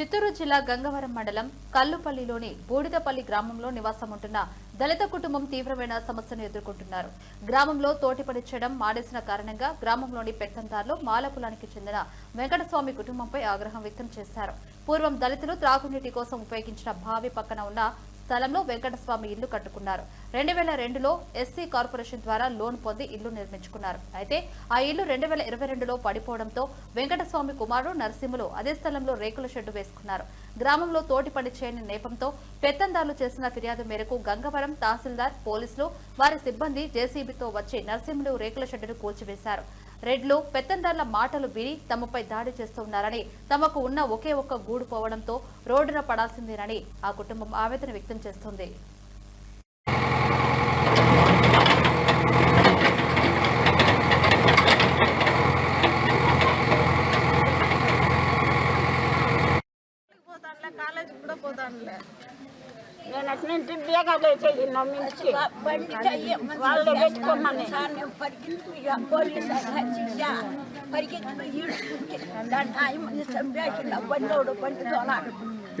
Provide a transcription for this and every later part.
చిత్తూరు జిల్లా గంగవరం మండలం కల్లుపల్లిలోని బూడిదపల్లి గ్రామంలో నివాసం ఉంటున్న దళిత కుటుంబం తీవ్రమైన సమస్యను ఎదుర్కొంటున్నారు. గ్రామంలో తోటిపడి చేయడం మానేసిన కారణంగా గ్రామంలోని పెత్తందారులు మాలకులానికి చెందిన వెంకటస్వామి కుటుంబంపై ఆగ్రహం వ్యక్తం చేశారు. పూర్వం దళితులు త్రాగునీటి కోసం ఉపయోగించిన బావి పక్కన ఉన్న స్థలంలో వెంకటస్వామి ఇల్లు కట్టుకున్నారు. రెండు వేల రెండులో ఎస్సీ కార్పొరేషన్ ద్వారా లోన్ పొంది ఇల్లు నిర్మించుకున్నారు. అయితే ఆ ఇల్లు రెండు వేల ఇరవై రెండులో పడిపోవడంతో వెంకటస్వామి కుమారుడు నరసింహులు అదే స్థలంలో రేకుల షెడ్డు వేసుకున్నారు. గ్రామంలో తోటి పని చేయని నేపంతో పెత్తందారులు చేసిన ఫిర్యాదు మేరకు గంగవరం తహసీల్దార్ పోలీసులు వారి సిబ్బంది జేసీబీతో వచ్చి నరసింహులు రేకుల షెడ్డును కూల్చివేశారు. రెడ్లు పెత్తందారుల మాటలు విని తమపై దాడి చేస్తున్నారని తమకు ఉన్న ఒకే ఒక్క గూడు పోవడంతో రోడ్డున పడాల్సిందేనని ఆ కుటుంబం ఆవేదన వ్యక్తం చేస్తోంది. కాలేజీకి కూడా పోతానులే. నేను అట్నుంచి బీగాలు వేసేది నమ్మించి బండి వాళ్ళు పెట్టుకోమని.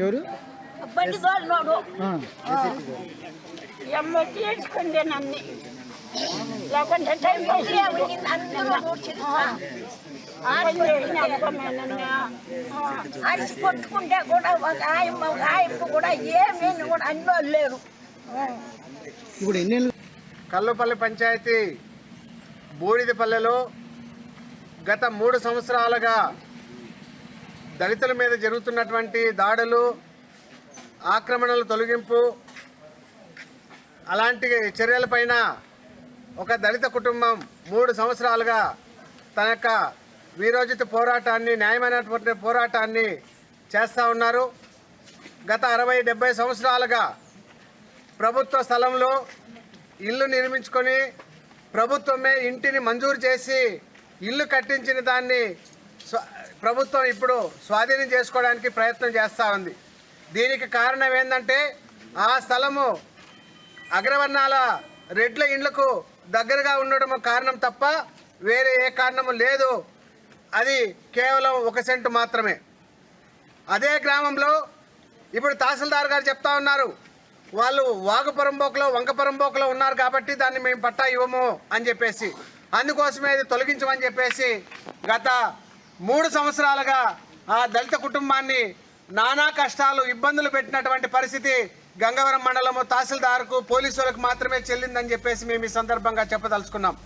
ఎవరు? బండి తోలినోడు. ఎమ్మ తీర్చుకుంది నన్ను. లేకుంటే టైం అందరూ అరిసి కొట్టుకుంటే కూడా ఒక ఆయమ్మ ఒక ఆయమ్మ కూడా ఏమీ కూడా అన్ని లేరు ఇప్పుడు ఎన్ని కల్లుపల్లి పంచాయతీ బూడిదపల్లెలో గత మూడు సంవత్సరాలుగా దళితుల మీద జరుగుతున్నటువంటి దాడులు ఆక్రమణల తొలగింపు అలాంటి చర్యలపైన ఒక దళిత కుటుంబం మూడు సంవత్సరాలుగా తన యొక్క వీరోచిత పోరాటాన్ని న్యాయమైనటువంటి పోరాటాన్ని చేస్తూ ఉన్నారు. గత అరవై డెబ్బై సంవత్సరాలుగా ప్రభుత్వ స్థలంలో ఇల్లు నిర్మించుకొని ప్రభుత్వమే ఇంటిని మంజూరు చేసి ఇల్లు కట్టించిన దాన్ని ప్రభుత్వం ఇప్పుడు స్వాధీనం చేసుకోవడానికి ప్రయత్నం చేస్తూ ఉంది. దీనికి కారణం ఏంటంటే ఆ స్థలము అగ్రవర్ణాల రెడ్ల ఇండ్లకు దగ్గరగా ఉండడం కారణం తప్ప వేరే ఏ కారణము లేదు. అది కేవలం ఒక సెంటు మాత్రమే. అదే గ్రామంలో ఇప్పుడు తహసీల్దార్ గారు చెప్తా ఉన్నారు వాళ్ళు వాగుపరంబోకలో వంకపరంబోకలో ఉన్నారు కాబట్టి దాన్ని మేము పట్టా ఇవ్వము అని చెప్పేసి. అందుకోసమే ఇది తొలగించమని చెప్పేసి గత మూడు సంవత్సరాలుగా ఆ దళిత కుటుంబాన్ని నానా కష్టాలు ఇబ్బందులు పెట్టినటువంటి పరిస్థితి గంగవరం మండలము తహసీల్దార్కు పోలీసులకు మాత్రమే చెల్లిందని చెప్పేసి మేము ఈ సందర్భంగా చెప్పదలుచుకున్నాం.